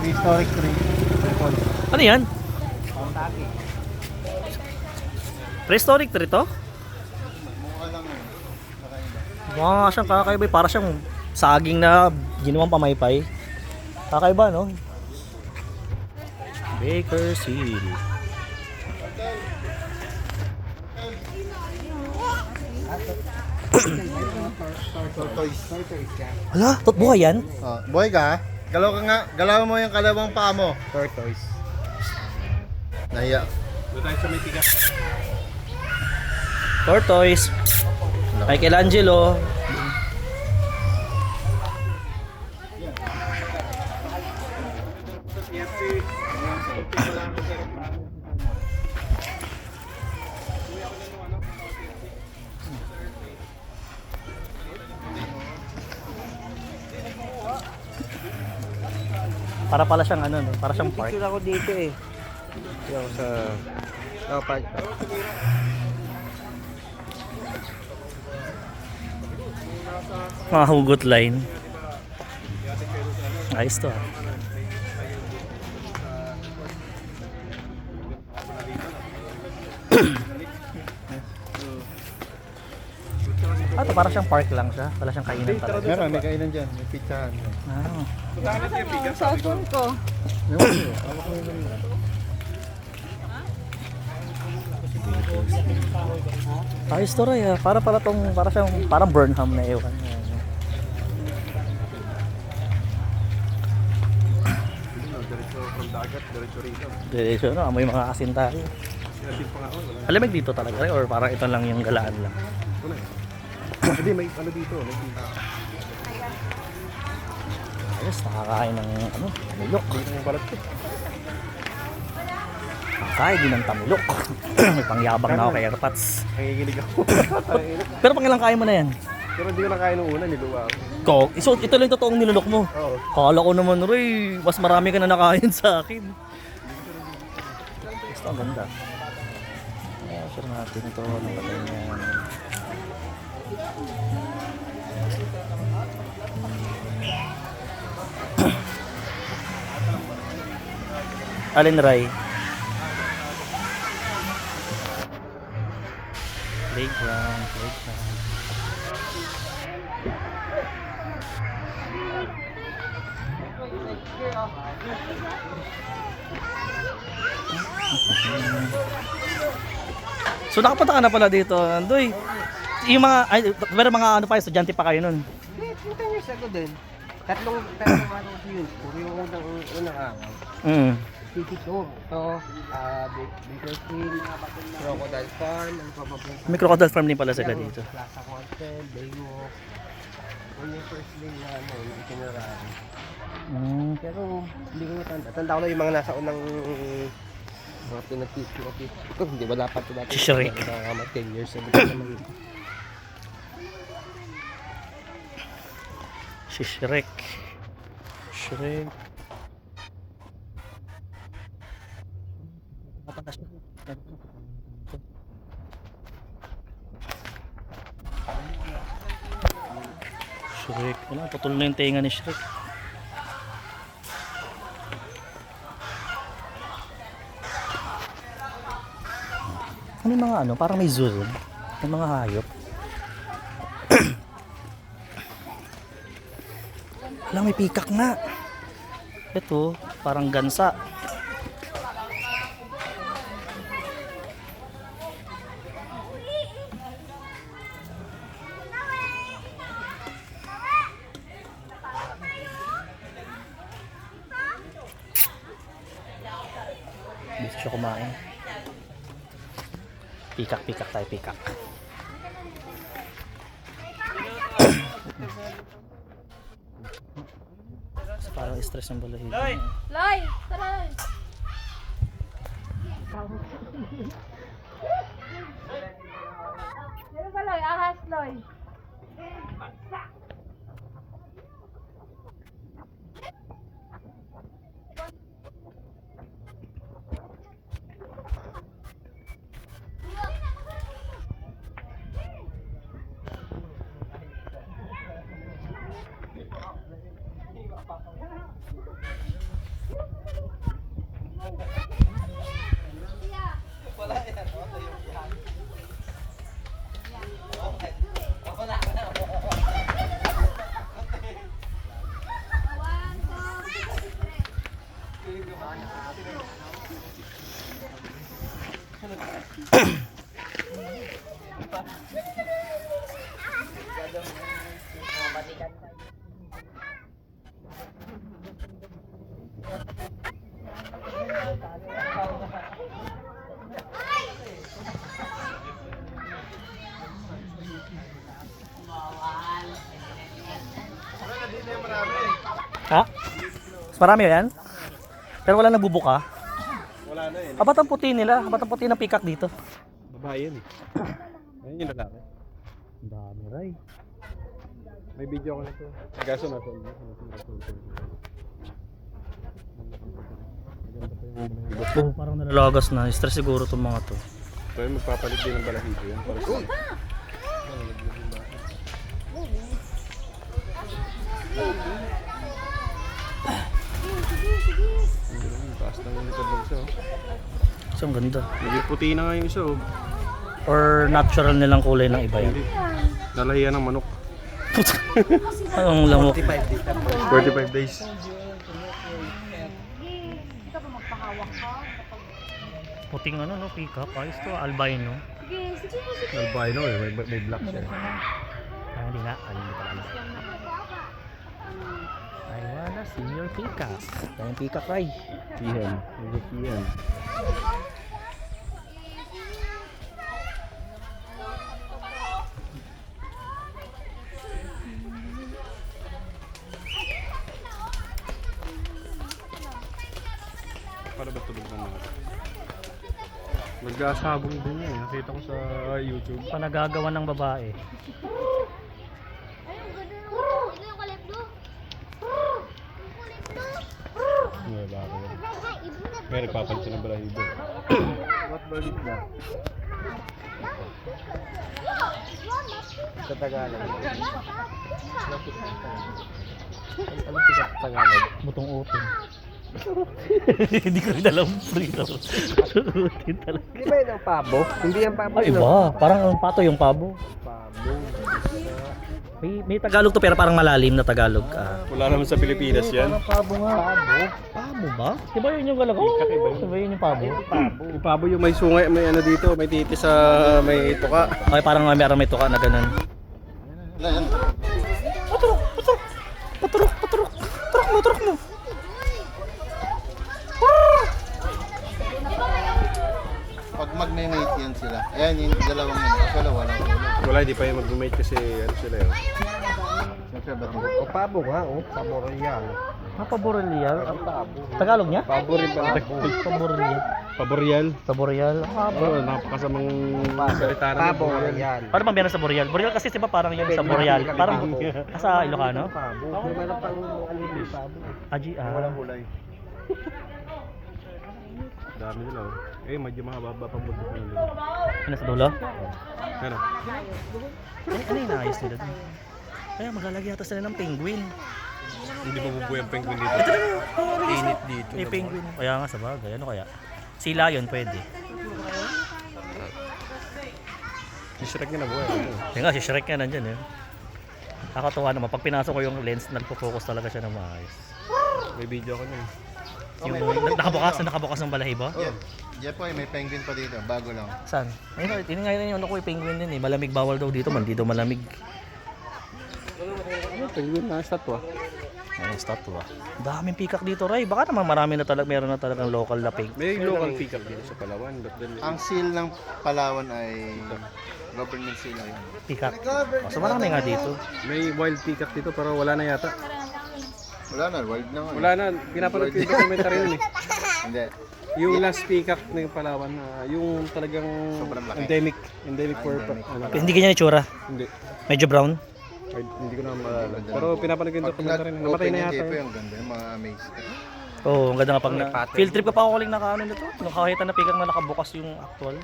Prehistoric tree. Ano yan? Prehistoric tree to? Mukha nga siyang kakaiba. Para siyang saging na ginawang pamaypay. Kakaiba, no? Bakersfield. Tortoise. Hala, tot buhay yan? Oh, buhay ka? Galaw ka nga. Galaw mo yung kalawang paa mo. Tortoise. Nahiya. Tortoise. Michelangelo. Para pala siyang ano, no? para siyang park. Picture ako dito eh. Yung sa... Oh, park. Mga hugot line. Ayos to ah. Para siyang park lang siya. Wala siyang kainan talaga. Meron, may kainan dyan. May pizzahan. Ah. Cellphone ko. Ayos to Roy ah. Para pala tong, para siyang, parang Burnham na ewan. Diretso na, amoy mga asin tayo. Alamig dito talaga Roy, or parang ito lang yung galaan lang. Hindi, may ano dito. May dito. Ayos, nakakain ng ano, tamulok. Dito yung balat ko. Nakakain din ng tamulok. May pangyabang na ako kay Airpods. Nangigilig ako. Pero pang ilang kain mo na yan? Pero hindi ko nakain nung una, niluwa ako. Ko, so, ito lang yung totoong nilunok mo. Oo. Kala ko naman, Roy, mas marami ka na nakain sa akin. Basta ang ganda. Share natin ito. Ano ba yan? Alin Ray? Playground, playground. So nakapunta ka na pala dito, Andoy. Yung mga, ay, pero mga ano pa, estudyante pa kayo nun. Hindi, 2 years ago din. Tatlong, tatlong ko yun. Puro yung unang, unang araw. Mm. City tour. Ito, ah, Big- Bakersfield, Crocodile Farm, ano pa ba po? May crocodile farm din pala sila dito. Plaza Hotel, Baywalk. Yun yung first day na ano, yung itinerary. Mm. Pero hindi ko matanda. Tanda ko na yung mga nasa unang mga pinag-tip Ito, hindi wala pa ito dati. Si Shrek. Mga mga 10 years ago pa naman. Si Shrek. Shrek. Shrek. Wala, putol na yung tenga ni Shrek. Ano yung mga ano? Parang may zoo. May mga hayop. Wala, may pikak nga. Ito, parang gansa. Gusto siya kumain. Pikak, pikak tayo, pikak. Parang stress ng balahibo. niya. Loy! Tara! Loy. Meron ba Loy? Ahas Loy. Ha? Mas marami yan? Pero wala nang nagbubuka. Na eh. Abat ang puti nila. Abat ang puti ng peacock dito. Babae yan eh. Ayun yung lalaki. Ang dami, Ray. May video ko na to. Gaso na to. Oh, parang nalalagas na. Stress siguro itong mga to. Pero magpapalit din ng balahibo yan. Para sa Ang taas ng likod ng isa. oh. So, ang ganda. Naging puti na nga yung isa. oh. Or natural nilang kulay ng iba yun. Nalahiyan ng manok. Anong lamok? 45 days. Puting ano, no? Peacock. Ayos to. Albino. Albino eh. May, may black siya. Ay, hindi na. Ay, hindi pala. I wanna see your peacock. Ay, yung peacock, Ray. Kihan. Medyo kihan. Para ba tulog ng mga Nagkasabong din yan. Nakita ko sa YouTube. Panagagawa ng babae. Ayun, ganda yung Ito yung kulay blue. Kulay blue. May baka ibuna. May nagpapansin ng balahibo. What balik na? Sa Tagalog. Ano siya sa Tagalog? Butong utong. Hindi ko rin alam prito. Utin talaga. Di ba yun ang pabo? Hindi ang pabo. Ay, iba. Parang ang pato yung pabo. Pabo. May, may Tagalog to pero parang malalim na Tagalog. Ah. Wala naman sa Pilipinas yan. Pabo nga. Pabo? Pabo ba? Di ba yun yung galaw? Kakaiba yun. Di ba yun yung pabo? Pabo. Yung pabo yung may sungay, may ano dito, may titi sa may tuka. Okay, parang may may tuka na ganun. Wala. Paturok! Paturok! Paturok! Paturok! Paturok mo! Paturok mo! Pag mag-mate yan sila. Ayan, yung dalawang yun. Wala, ulo. Wala, hindi pa yung mag-mate kasi ano sila yun. O pabo nga, o. Pabo royal. Ah, paborelyal? Ang pabo. Tagalog niya? Pabo rin ba? Paborelyal. Paboreal. Paborelyal? Ah, Oo, napakasamang salita na. Pabo yan. Paano bang meron sa Boreal? Boreal kasi di ba parang yung sa Boreal? Parang ah, sa Ilocano? Pabo. May meron pang yung pabo. Aji, ah. walang kulay. Dami nila, oh. Eh, medyo mahaba pa bundok na nila. Ano sa dulo? Ano? Ano, ano yung naayos nila? Kaya maglalagay yata sila ng penguin. Hindi pa bubuhay ang penguin dito. Init dito. May penguin. Kaya nga sa bagay. Ano kaya? Si Lion pwede. Si Shrek nga nabuhay. Kaya nga si Shrek nga nandyan eh. Nakakatuwa naman. Pag pinasok ko yung lens, nagpo-focus talaga siya ng maayos. May video ko nun. Yung nakabukas, nakabukas ng balahibo? Yan. Jepoy, may penguin pa dito. Bago lang. Saan? Ayun, tiningay na yung ano ko yung penguin din eh. Malamig bawal daw dito, man dito malamig. Ano, penguin na statwa. Ay, statwa. Daming peacock dito, Ray. Baka naman marami na talaga, meron na talagang local na pig. May local peacock dito sa Palawan. But then, Ang seal ng Palawan ay government seal lang. Peacock. Oh, so marami nga dito. may wild peacock dito pero wala na yata. Wala na, wild na nga. Wala na, pinapanood ko yung documentary yun eh. Hindi. Yung last peacock ng Palawan, ah, yung talagang Sobrang laki. endemic, endemic for ano, Hindi ganyan itsura. hindi. Medyo brown. Ay, hindi ko na maalala. Pero pinapanood ko yung documentary, namatay na yata. Yun. ang ganda. Yung mga amaze. Oo, oh, ang ganda nga pag na... Field trip ka pa ako uling nakaano nito. Nung kakita na peacock na nakabukas yung actual.